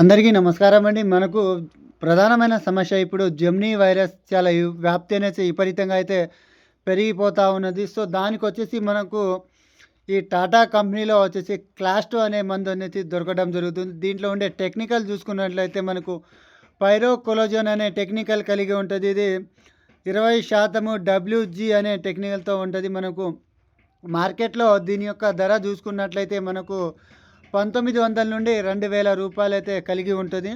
అందరికీ నమస్కారం అండి. మనకు ప్రధానమైన సమస్య ఇప్పుడు జెమ్నీ వైరస్ చాలా వ్యాప్తి అనేది విపరీతంగా అయితే పెరిగిపోతూ ఉన్నది. సో దానికి వచ్చేసి మనకు ఈ టాటా కంపెనీలో వచ్చేసి క్లాస్టో అనే మందు అనేది దొరకడం జరుగుతుంది. దీంట్లో ఉండే టెక్నికల్ చూసుకున్నట్లయితే మనకు పైరోకొలోజన్ అనే టెక్నికల్ కలిగి ఉంటుంది. ఇది ఇరవై శాతము డబ్ల్యూజీ అనే టెక్నికల్తో ఉంటుంది. మనకు మార్కెట్లో దీని యొక్క ధర చూసుకున్నట్లయితే మనకు పంతొమ్మిది వందల నుండి రెండు వేల రూపాయలు అయితే కలిగి ఉంటుంది.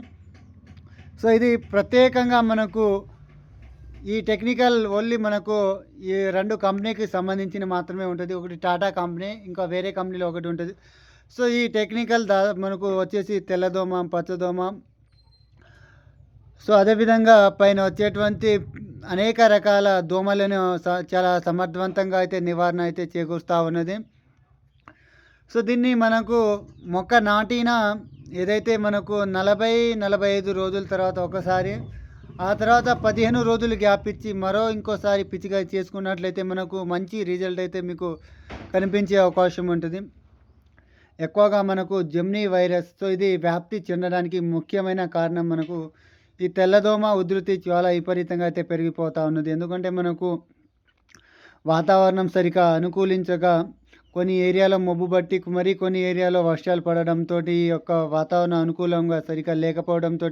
సో ఇది ప్రత్యేకంగా మనకు ఈ టెక్నికల్ ఓన్లీ మనకు ఈ రెండు కంపెనీకి సంబంధించిన మాత్రమే ఉంటుంది. ఒకటి టాటా కంపెనీ ఇంకా వేరే కంపెనీలో ఒకటి ఉంటుంది. సో ఈ టెక్నికల్ దా మనకు వచ్చేసి తెల్లదోమ పచ్చదోమ. సో అదేవిధంగా పైన వచ్చేటువంటి అనేక రకాల దోమలను చాలా సమర్థవంతంగా అయితే నివారణ అయితే చేకూరుస్తూ ఉన్నది. సో దీన్ని మనకు మొక్క నాటిన ఏదైతే మనకు నలభై నలభై ఐదు రోజుల తర్వాత ఒకసారి ఆ తర్వాత పదిహేను రోజులు గ్యాప్ ఇచ్చి మరో ఇంకోసారి పిచ్చిగా చేసుకున్నట్లయితే మనకు మంచి రిజల్ట్ అయితే మీకు కనిపించే అవకాశం ఉంటుంది. ఎక్కువగా మనకు జెమ్నీ వైరస్తో ఇది వ్యాప్తి చెందడానికి ముఖ్యమైన కారణం మనకు ఈ తెల్లదోమ ఉధృతి చాలా విపరీతంగా అయితే పెరిగిపోతూ ఉన్నది. ఎందుకంటే మనకు వాతావరణం సరిగా అనుకూలించక కొన్ని ఏరియాలో మబ్బు పట్టి మరి కొన్ని ఏరియాలో వర్షాలు పడడంతో ఈ యొక్క వాతావరణం అనుకూలంగా సరిగ్గా లేకపోవడంతో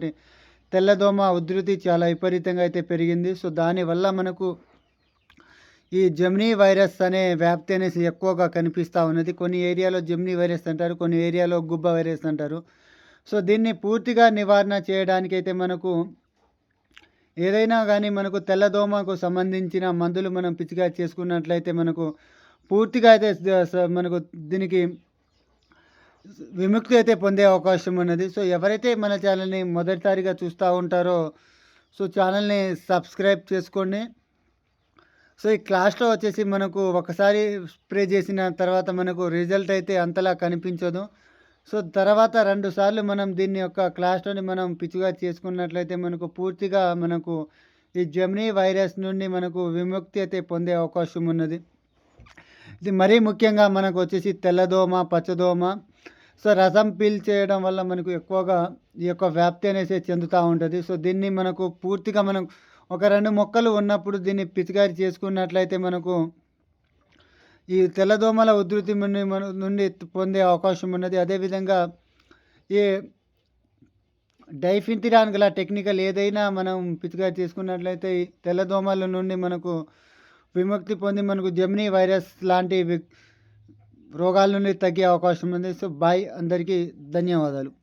తెల్లదోమ ఉధృతి చాలా విపరీతంగా అయితే పెరిగింది. సో దానివల్ల మనకు ఈ జమ్నీ వైరస్ అనే వ్యాప్తి అనేసి ఎక్కువగా కనిపిస్తూ ఉన్నది. కొన్ని ఏరియాలో జమ్నీ వైరస్ అంటారు కొన్ని ఏరియాలో గుబ్బ వైరస్ అంటారు. సో దీన్ని పూర్తిగా నివారణ చేయడానికైతే మనకు ఏదైనా కానీ మనకు తెల్లదోమకు సంబంధించిన మందులు మనం పిచ్చిగా చేసుకున్నట్లయితే మనకు పూర్తిగా అయితే మనకు దీనికి విముక్తి అయితే పొందే అవకాశం ఉన్నది. సో ఎవరైతే మన ఛానల్ని మొదటిసారిగా చూస్తూ ఉంటారో సో ఛానల్ని సబ్స్క్రైబ్ చేసుకోండి. సో ఈ క్లాస్లో వచ్చేసి మనకు ఒకసారి స్ప్రే చేసిన తర్వాత మనకు రిజల్ట్ అయితే అంతలా కనిపించదు. సో తర్వాత రెండు సార్లు మనం దీన్ని యొక్క క్లాస్లోని మనం పిచ్చిగా చేసుకున్నట్లయితే మనకు పూర్తిగా మనకు ఈ జమినీ వైరస్ నుండి మనకు విముక్తి అయితే పొందే అవకాశం ఉన్నది. ఇది మరీ ముఖ్యంగా మనకు వచ్చేసి తెల్లదోమ పచ్చదోమ. సో రసం పీల్చేయడం వల్ల మనకు ఎక్కువగా ఈ యొక్క వ్యాప్తి అనేసి చెందుతూ ఉంటుంది. సో దీన్ని మనకు పూర్తిగా మనం ఒక రెండు మొక్కలు ఉన్నప్పుడు దీన్ని పిచికారి చేసుకున్నట్లయితే మనకు ఈ తెల్లదోమల ఉధృతి నుండి మన నుండి పొందే అవకాశం ఉన్నది. అదేవిధంగా ఈ డైఫింతిరాన్ గల టెక్నికల్ ఏదైనా మనం పిచికారి చేసుకున్నట్లయితే ఈ తెల్లదోమల నుండి మనకు విముక్తి పొంది మనకు జెమినీ వైరస్ లాంటి రోగాల నుండి తగ్గే అవకాశం ఉంది. సో బాయ్ అందరికీ ధన్యవాదాలు.